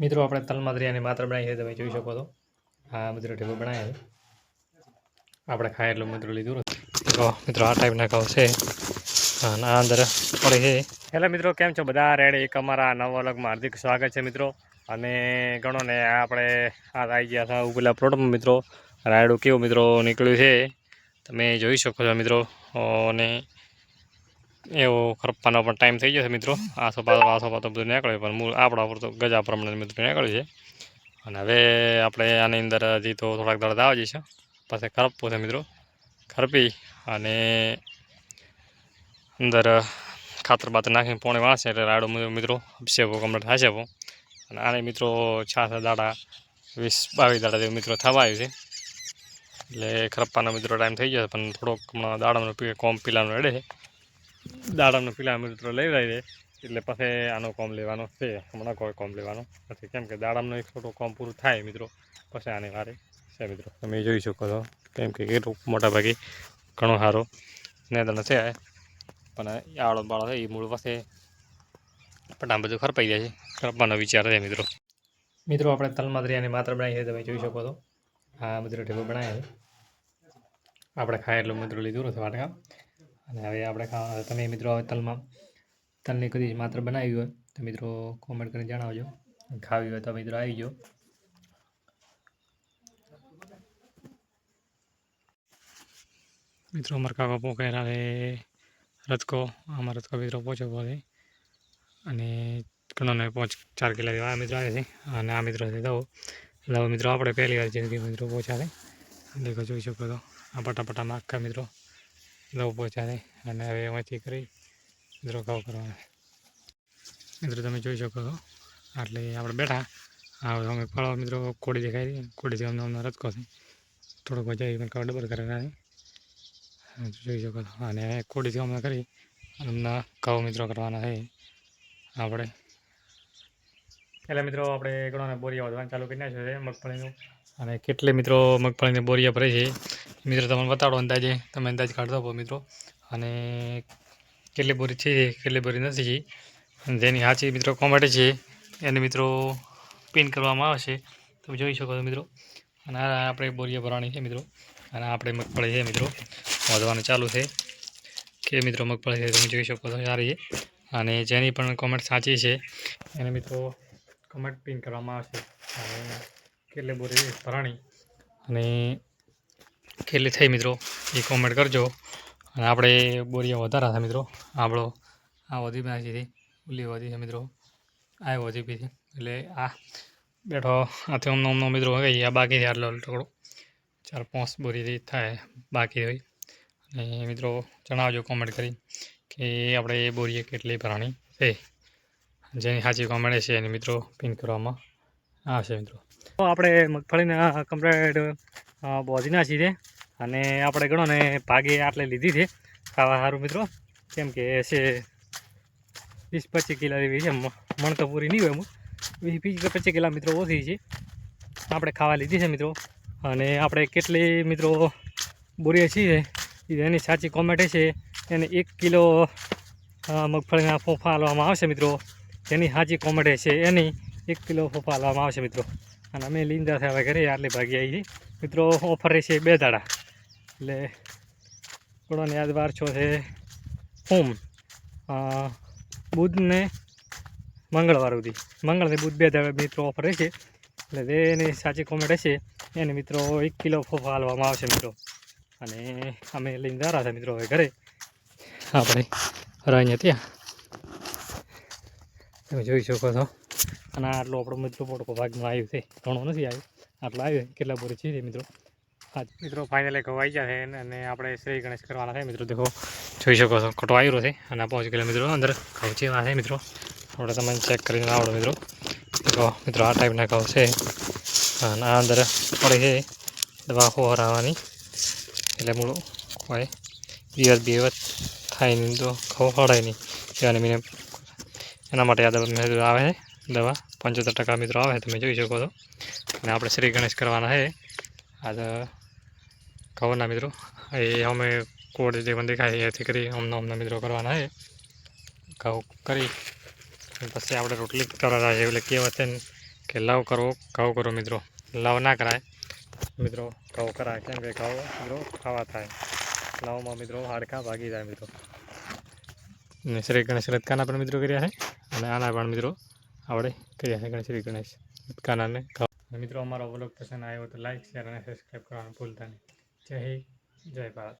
મિત્રો, આપણે તલમાદરિયાની માત્ર બનાવી છે તમે જોઈ શકો છો. આ મિત્રો ઢેબો બનાવ્યા આપણે ખાય એટલું મિત્રો લીધું. મિત્રો, આ ટાઈપના કહો છે. અને આ અંદર પડી છે. હેલો મિત્રો, કેમ છો? બધા રેડી? એક અમારા નવા અલગમાં હાર્દિક સ્વાગત છે મિત્રો. અને ગણો ને આપણે આ આવી ગયા હતા ઉપલા પ્લોટમાં મિત્રો. રાયડું કેવું મિત્રો નીકળ્યું છે? તમે જોઈ શકો છો મિત્રો. અને એવો ખરપ્પાનો પણ ટાઈમ થઈ ગયો છે મિત્રો. આસો પાતો આસો પાતો બધું નીકળ્યું પણ મૂળ, આપણા પર તો ગજા પ્રમાણે મિત્રો નીકળ્યું છે. અને હવે આપણે આની અંદર હજી તો થોડાક દર્દ આવે છે પછી ખરપવું છે મિત્રો. ખરપી અને અંદર ખાતર બાતર નાખીને પોણે વાળશે એટલે રાડો મિત્રો હપસેવો કમ્પ્લીટ થશે અને આને મિત્રો છાસ, દાડા, વીસ, બાવીસ દાડા જેવું મિત્રો થવા આવ્યું છે. એટલે ખરપ્પાનો મિત્રો ટાઈમ થઈ ગયો પણ થોડોક હમણાં દાડાનો કોમ પીલાનો રેડે છે. દાડાનો પીલા મિત્રો લઈ રહી એટલે પછી આનો કોમ લેવાનો છે, હમણાં કોઈ કોમ લેવાનો. નથી કેમ કે દાડામનો એક છોટો કોમ પૂરું થાય મિત્રો, પછી આની વારે છે મિત્રો. તમે જોઈ શકો છો, કેમ કે મોટા ભાગે ઘણો સારો નેદાનો છે પણ આવડો બાળો છે, એ મૂળ પાસે પણ આમ બધું ખરપાઈ જાય છે, ખરપવાનો વિચાર છે મિત્રો. મિત્રો, આપણે તલમાદરિયાની માત્ર બનાવી છે, તમે જોઈ શકો છો. આ મિત્રો, ઢેબો બનાવ્યા આપણે ખાય એટલું મિત્રો લીધું નથી વાટકા અને હવે આપણે તમે મિત્રો હવે તલમાં, તલની કદી માત્ર બનાવી હોય તો મિત્રો કોમેન્ટ કરીને જણાવજો. ખાવી હોય તો મિત્રો આવી જાઓ મિત્રો અમારા કાકા પોકેર હવે રથકો આમાં રથકો મિત્રો પહોંચ્યો પડે અને ઘણોને પાંચ, ચાર કિલા આ મિત્રો આવે છે. અને આ મિત્રો છે દવો. એટલે મિત્રો આપણે પહેલી વાર જિંદગી મિત્રો પહોંચાડે દેખો, જોઈ શકો તો આ પટાપટામાં આખા મિત્રો દવ પહોંચાડે અને હવે એમાંથી કરી મિત્રો ઘઉં કરવાના. મિત્રો તમે જોઈ શકો છો. એટલે આપણે બેઠા. હવે અમે ફળો મિત્રો કોડી દેખાય છે. કોડીથી અમને અમને રચકો છે. થોડોક આવી પણ ડબલ કરેલા જોઈ શકો છો. અને કોડીથી અમને કરી અમને ઘઉં મિત્રો કરવાના છે. આપણે. એટલે મિત્રો આપણે ઘણોને બોરી વધવાનું ચાલુ કરી નાખ્યું છે. મગફળીનું. અને કેટલે મિત્રો મગફળીને બોરિયા ભરે છે. મિત્રો, તમને બતાડો અંદાજે. તમે અંદાજ કાઢતા દો મિત્રો. અને કેટલી બોરી છે, કેટલી બોરી નથી અને જેની સાચી મિત્રો કોમેન્ટ છે, એને મિત્રો પિન કરવામાં આવશે તમે જોઈ શકો છો મિત્રો. અને આ આપણે બોરિયા ભરવાની છે મિત્રો. અને આપણે મગફળી છે મિત્રો. વધવાનું ચાલુ છે. કે મિત્રો મગફળી છે, તમે જોઈ શકો છો, સારી છે. અને જેની પણ કોમેન્ટ સાચી છે, એને મિત્રો કોમેન્ટ પિન કરવામાં આવશે. અને કેટલી બોરી ભરાણી અને કેટલી થઈ મિત્રો, એ કોમેન્ટ કરજો. અને આપણે બોરિયા વધારા હતા મિત્રો. આપણો આ વધી હતી ઓલી વધી છે મિત્રો. આ વધી પી એટલે આ બેઠો આથી અમનો અમનો મિત્રો ગઈ આ બાકી આટલો ટકડો. ચાર પાંચ બોરી થાય, બાકી હોય. અને મિત્રો જણાવજો કોમેન્ટ કરી કે આપણે એ બોરીએ કેટલી ભરાણી છે. જેની સાચી કોમેન્ટ છે એની મિત્રો પિન કરવામાં. આવશે મિત્રો. તો આપણે મગફળીના કમ્પ્લેટ બોધી છીએ છે અને આપણે ગણો ને ભાગે આટલે લીધી છે. ખાવા સારું મિત્રો. કેમ કે છે વીસ પચીસ કિલા જેવી છે. મણ તો પૂરી નહીં હોય એમ. વીસ વીસ પચીસ કિલા મિત્રો ઓછી છે. આપણે ખાવા લીધી છે મિત્રો. અને આપણે કેટલી મિત્રો બોરીએ છીએ એની સાચી કોમેન્ટ છે. એને એક કિલો મગફળીના ફોફા હાલવામાં આવશે મિત્રો. એની સાચી કોમેન્ટ છે. એની એક કિલો ફોફા હાલવામાં આવશે મિત્રો. અને અમે લીંદા થયા ઘરે આટલી ભાગી આવી મિત્રો, ઓફર રહેશે બે દાડા. એટલે થોડોને યાદ વાર છો હોમ. બુધને મંગળવાર સુધી. મંગળ ને બુધ બે દાડા મિત્રો ઓફર રહેશે એટલે તેની સાચી કોમેન્ટ હશે, એને મિત્રો એક કિલો ફોફા હાલવામાં આવશે મિત્રો. અને અમે લઈને હતા મિત્રો હવે ઘરે. આપણે રાઈને ત્યાં. તમે જોઈ શકો છો. અને આટલો આપણો મિત્રો પડકો ભાગમાં આવ્યું છે. ઘણો નથી આવ્યો. આટલો આવ્યો છે. કેટલા બોરી છે મિત્રો? હા. મિત્રો ફાઇનલી ખવાઈ ગયા છે અને આપણે શ્રી ગણેશ કરવાના છે. મિત્રો દેખો, જોઈ શકો છો. ખોટો આવ્યો છે. અને પહોંચી ગયેલા મિત્રો અંદર ઘઉં જેવા છે મિત્રો. આપણે તમને ચેક કરીને આવડો મિત્રો. દેખો, મિત્રો આ ટાઈપના ઘઉં છે. અને આ અંદર પડી છે દવા ખોરાવાની એટલે મૂળ હોય દિવસ બે દિવસ થાય નહીં, તો ખવડાય નહીં. એના માટે આ દવા આવે છે દવા. પંચોતેર ટકા મિત્રો આવે, તમે જોઈ શકો છો. અને આપણે શ્રી ગણેશ કરવાના છે આ ઘઉંના મિત્રો. એ અમે કોડ જે પણ દેખાય એથી કરી અમને અમને મિત્રો કરવાના છે ઘઉં કરી. પછી આપણે રોટલી કરવાના છે એટલે કહેવત છે કે લવ કરવો ઘઉં કરો મિત્રો. લવ ના કરાય. મિત્રો, ઘઉં કરાય. કેમ કે ઘઉં મિત્રો ખાવા થાય. લવમાં મિત્રો હાડકાં ભાગી જાય મિત્રો. ને શ્રી ગણેશ રથકાના પણ મિત્રો કર્યા છે. અને આના પણ મિત્રો આપણે કર્યા છે ગણેશ શ્રી ગણેશ. રથકાનાને મિત્રો, અમારો અવલોક પસંદ આવ્યો તો લાઈક શેર અને સબસ્ક્રાઈબ કરવાનું ભૂલતા નહીં. જય હિન્દ, જય ભારત.